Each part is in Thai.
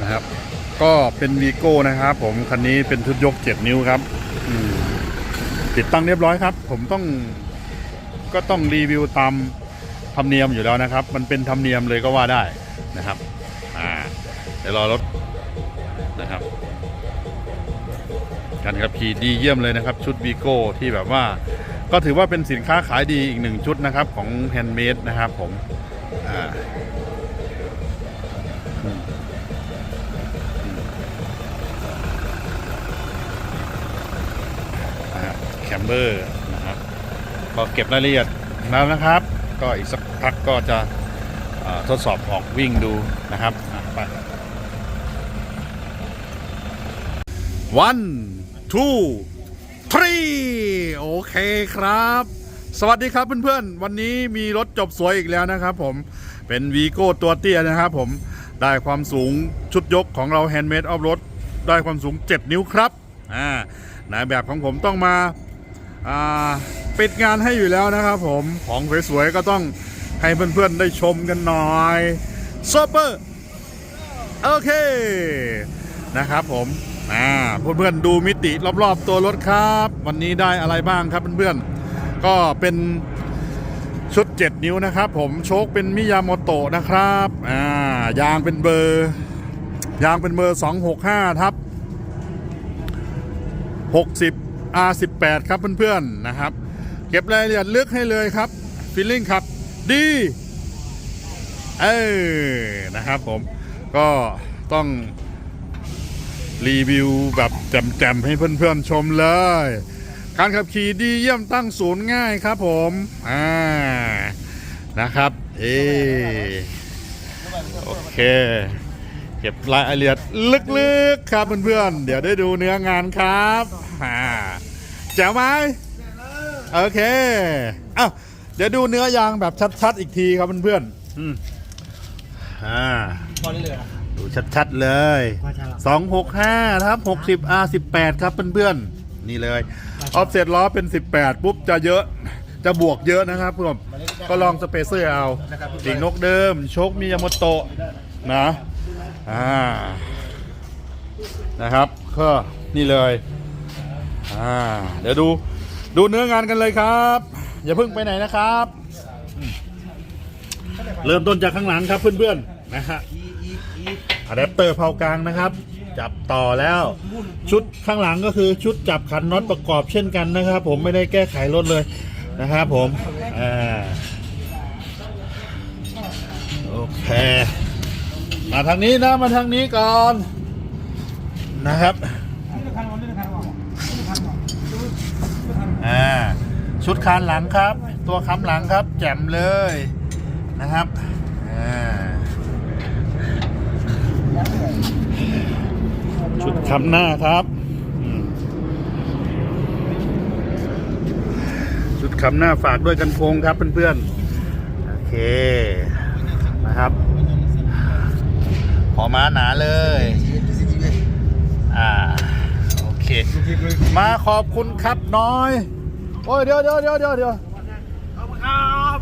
นะครับ ก็เป็นวีโก้นะครับ ผมคันนี้เป็นชุดยก 7 นิ้วครับติดตั้งเรียบร้อยครับ ผมต้องก็ต้องรีวิวตามธรรมเนียมอยู่แล้วนะครับ มันเป็นธรรมเนียมเลยก็ว่าได้นะครับอ่าเดี๋ยวรอรถนะครับการขับขี่ดีเยี่ยมเลยนะครับ ชุดวีโก้ที่แบบว่า ก็ถือว่าเป็นสินค้าขายดีอีกหนึ่งชุดนะครับ ของแฮนด์เมดนะครับผมอ่าอืมอืมนะครับแค มเบอร์นะครับก็เก็บรายละเอียดแล้วนะครับ ก็อีกสักพักก็จะทดสอบออกวิ่งดูนะครับไป one two three โอเคครับ สวัสดีครับเพื่อนๆ วันนี้มีรถจบสวยอีกแล้วนะครับผมเป็นวีโก้ตัวเตี้ยนะครับผมได้ความสูงชุดยกของเรา Handmade of Road ได้ความสูง 7 นิ้วครับอ่าในแบบของผมต้องมา ปิดงานให้อยู่แล้วนะครับผมของสวยๆก็ต้องให้เพื่อนๆได้ชมกันหน่อยซอปเปอร์โอเคนะครับผมอ่าเพื่อนๆดูมิติรอบๆตัวรถครับ วันนี้ได้อะไรบ้างครับเพื่อนๆก็เป็นชุด 7 นิ้วนะครับ ผมโชคเป็นมิยาโมโตะนะครับอ่ายางเป็นเบอร์ยางเป็นเบอร์ 265 ทับ 60 R18 ครับเพื่อนๆนะครับ เก็บรายละเอียดลึกให้เลยครับฟีลลิ่งครับดีเออนะครับผมก็ต้องรีวิวแบบแจ่มๆให้เพื่อนๆชมเลย การขับขี่ดีเยี่ยมตั้งศูนย์ง่ายครับผมอ่านะครับ เอโอเค เก็บรายละเอียดลึกๆครับเพื่อนๆ เดี๋ยวได้ดูเนื้องานครับอ่าแจ๋วไหมโอเคอ้าวเดี๋ยวดูเนื้อยางแบบชัดๆ อีกทีครับเพื่อนๆอืมอ่าพอได้เลยเหรอดูชัดๆเลยมาช้าละ265ครับ60 R18 ครับเพื่อนๆ นี่เลยออฟเซ็ตล้อเป็น 18 ปุ๊บจะเยอะจะบวกเยอะนะครับผมก็ลองสเปเซอร์เอาปีกนกเดิม โชคมิยาโมโตะนะ อ่านะครับก็นี่เลยอ่าเดี๋ยวดูดูเนื้องานกันเลยครับ อย่าเพิ่งไปไหนนะครับ เริ่มต้นจากข้างหลังครับเพื่อนๆนะฮะอะแดปเตอร์เผากลางนะครับ จับต่อแล้ว ชุดข้างหลังก็คือชุดจับขันน็อตประกอบเช่นกันนะครับ ผมไม่ได้แก้ไขรถเลยนะครับผมอ่าโอเค มาทางนี้นะมาทางนี้ก่อนนะครับอ่าชุดคานหลังครับ ตัวค้ำหลังครับ แจ่มเลยนะครับอ่าชุดค้ำหน้าครับชุดค้ำหน้าฝากด้วยกันโคงครับเพื่อนๆโอเคนะครับ ขอมาหนาเลย อ่า โอเค มาขอบคุณครับน้อย โอ้ยเดี๋ยวเดี๋ยวเดี๋ยวเดี๋ยวเดี๋ยว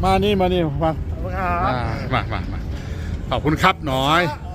มานี่มานี่มาอ่ามามามาขอบคุณครับน้อยค